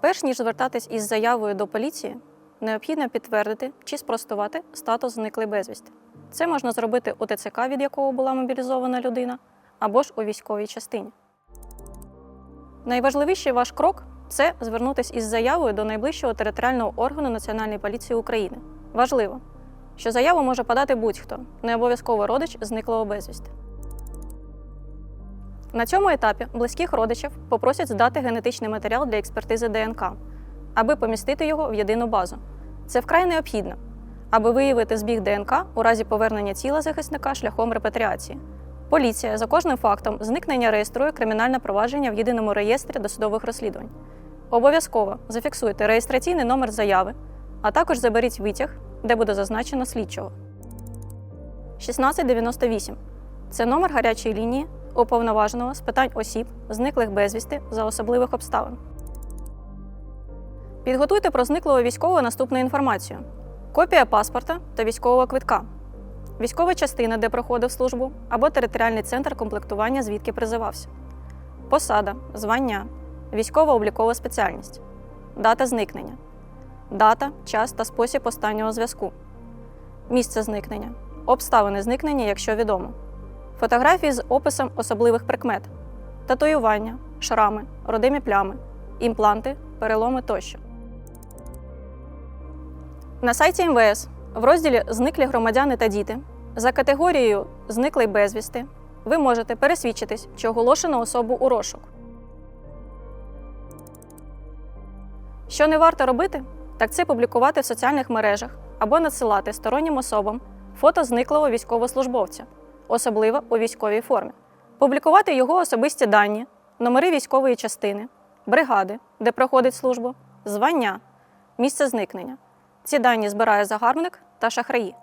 Перш ніж звертатись із заявою до поліції, необхідно підтвердити чи спростувати статус зниклий безвісти. Це можна зробити у ТЦК, від якого була мобілізована людина, або ж у військовій частині. Найважливіший ваш крок це звернутися із заявою до найближчого територіального органу Національної поліції України. Важливо, що заяву може подати будь-хто, не обов'язково родич зниклого безвісти. На цьому етапі близьких родичів попросять здати генетичний матеріал для експертизи ДНК, аби помістити його в єдину базу. Це вкрай необхідно, аби виявити збіг ДНК у разі повернення тіла захисника шляхом репатріації. Поліція за кожним фактом зникнення реєструє кримінальне провадження в єдиному реєстрі досудових розслідувань. Обов'язково зафіксуйте реєстраційний номер заяви, а також заберіть витяг, де буде зазначено слідчого. 1698 це номер гарячої лінії уповноваженого з питань осіб, зниклих безвісти за особливих обставин. Підготуйте про зниклого військового наступну інформацію: копія паспорта та військового квитка, військова частина, де проходив службу, або територіальний центр комплектування, звідки призивався, посада, звання, військова облікова спеціальність, дата зникнення, дата, час та спосіб останнього зв'язку, місце зникнення, обставини зникнення, якщо відомо. Фотографії з описом особливих прикмет, татуювання, шрами, родимі плями, імпланти, переломи тощо. На сайті МВС в розділі Зниклі громадяни та діти за категорією Зниклий безвісти ви можете пересвідчитись, чи оголошено особу у розшук. Що не варто робити, так це публікувати в соціальних мережах або надсилати стороннім особам фото зниклого військовослужбовця особливо у військовій формі. Публікувати його особисті дані, номери військової частини, бригади, де проходить службу, звання, місце зникнення. Ці дані збирає загарбник та шахраї.